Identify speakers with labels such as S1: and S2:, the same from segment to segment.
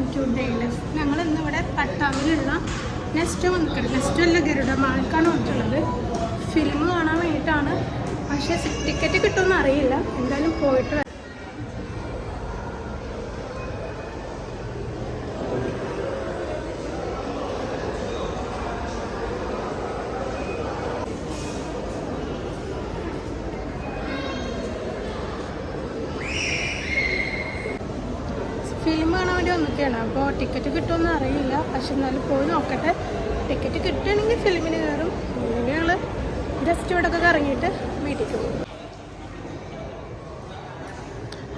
S1: Welcome to ഡെയിലക്സ് ഞങ്ങൾ ഇന്നിവിടെ പട്ടാമ്പിലുള്ള nest വന്നിട്ടുണ്ട്. നെസ്റ്റ് അല്ല ഗരുഡമാക്കാണ് വന്നിട്ടുള്ളത്. ഫിലിം കാണാൻ വേണ്ടിയിട്ടാണ്. പക്ഷേ ടിക്കറ്റ് കിട്ടുമെന്ന് അറിയില്ല. എന്തായാലും പോയിട്ട് ഫിലിം കാണാൻ വേണ്ടി വന്നിട്ടാണ് അപ്പോൾ ടിക്കറ്റ് കിട്ടുമെന്ന് അറിയില്ല. പക്ഷെ എന്നാലും പോയി നോക്കട്ടെ. ടിക്കറ്റ് കിട്ടുകയാണെങ്കിൽ ഫിലിമിന് കയറും. അല്ലെങ്കിൽ ഞങ്ങൾ ജസ്റ്റ് ഇവിടെ ഒക്കെ ഇറങ്ങിയിട്ട് വീട്ടിൽ പോകും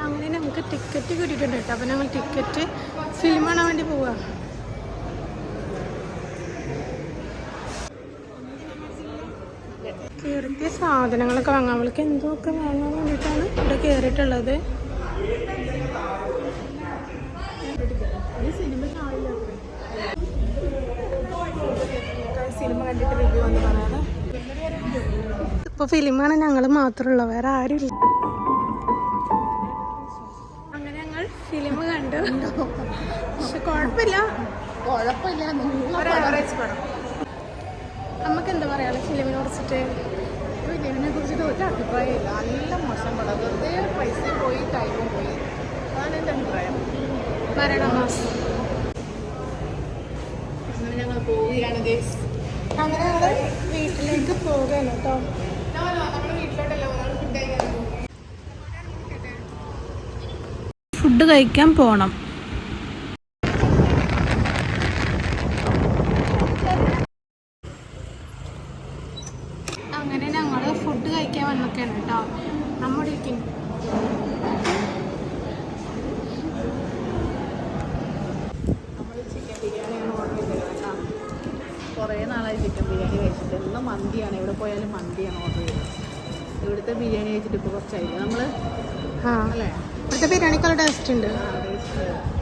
S1: അങ്ങനെ ഞങ്ങൾക്ക് ടിക്കറ്റ് കിട്ടിയിട്ടുണ്ട് കേട്ടോ. അപ്പോൾ ഞങ്ങൾ ടിക്കറ്റ് ഫിലിം കാണാൻ വേണ്ടി പോവുക. കയറിയ സാധനങ്ങളൊക്കെ വാങ്ങാൻ അവൾക്ക് എന്തൊക്കെ വാങ്ങാൻ വേണ്ടിയിട്ടാണ് ഇവിടെ കയറിയിട്ടുള്ളത്
S2: സിനിമ കണ്ടിട്ട് റിവ്യൂ എന്ന് പറയാറ്
S1: ഇപ്പൊ ഫിലിമാണ് ഞങ്ങൾ മാത്രമുള്ള വേറെ ആരുമില്ല. അങ്ങനെ ഞങ്ങൾ ഫിലിം കണ്ടു. പക്ഷെ കുഴപ്പമില്ല.
S2: കുഴപ്പമില്ല ഒരു ആവറേജ് പടം.
S1: നമുക്ക് എന്താ പറയാ ഫിലിമിനെ കുറിച്ചിട്ട്?
S2: ഫിലിമിനെ കുറിച്ചിട്ട് ഒരു അഭിപ്രായമില്ല. നല്ല മോശം പടം. വെറുതെ പൈസ പോയി ടൈമും പോയി. അതാണ് എന്റെ അഭിപ്രായം.
S1: മരണമാസം
S2: ഞങ്ങൾ പോവുകയാണ് ഗേസ്. അങ്ങനെ ഞങ്ങൾ
S1: വീട്ടിലേക്ക് പോകാണ് കേട്ടോ. ഫുഡ് കഴിക്കാൻ പോണം. അങ്ങനെ ഞങ്ങൾ ഫുഡ് കഴിക്കാൻ വന്നൊക്കെയാണ് കേട്ടോ നമ്മുടെ ഇരിക്കുന്നു
S2: നമ്മൾ ചിക്കൻ ബിരിയാണിയാണ് ഓർഡർ ചെയ്തത് കേട്ടോ കുറേ നാളായി ചിക്കൻ ബിരിയാണി കഴിച്ചിട്ട്. എല്ലാം മന്തിയാണ്. എവിടെ പോയാലും മന്തിയാണ് ഓർഡർ ചെയ്തത്. ഇവിടുത്തെ ബിരിയാണി കഴിച്ചിട്ട് ഇപ്പോൾ കുറച്ചായില്ല? നമ്മൾ അല്ലേ?
S1: ഇവിടുത്തെ ബിരിയാണിക്കുള്ള ടേസ്റ്റ് ഉണ്ട്.
S2: ടേസ്റ്റ് ഉണ്ട്.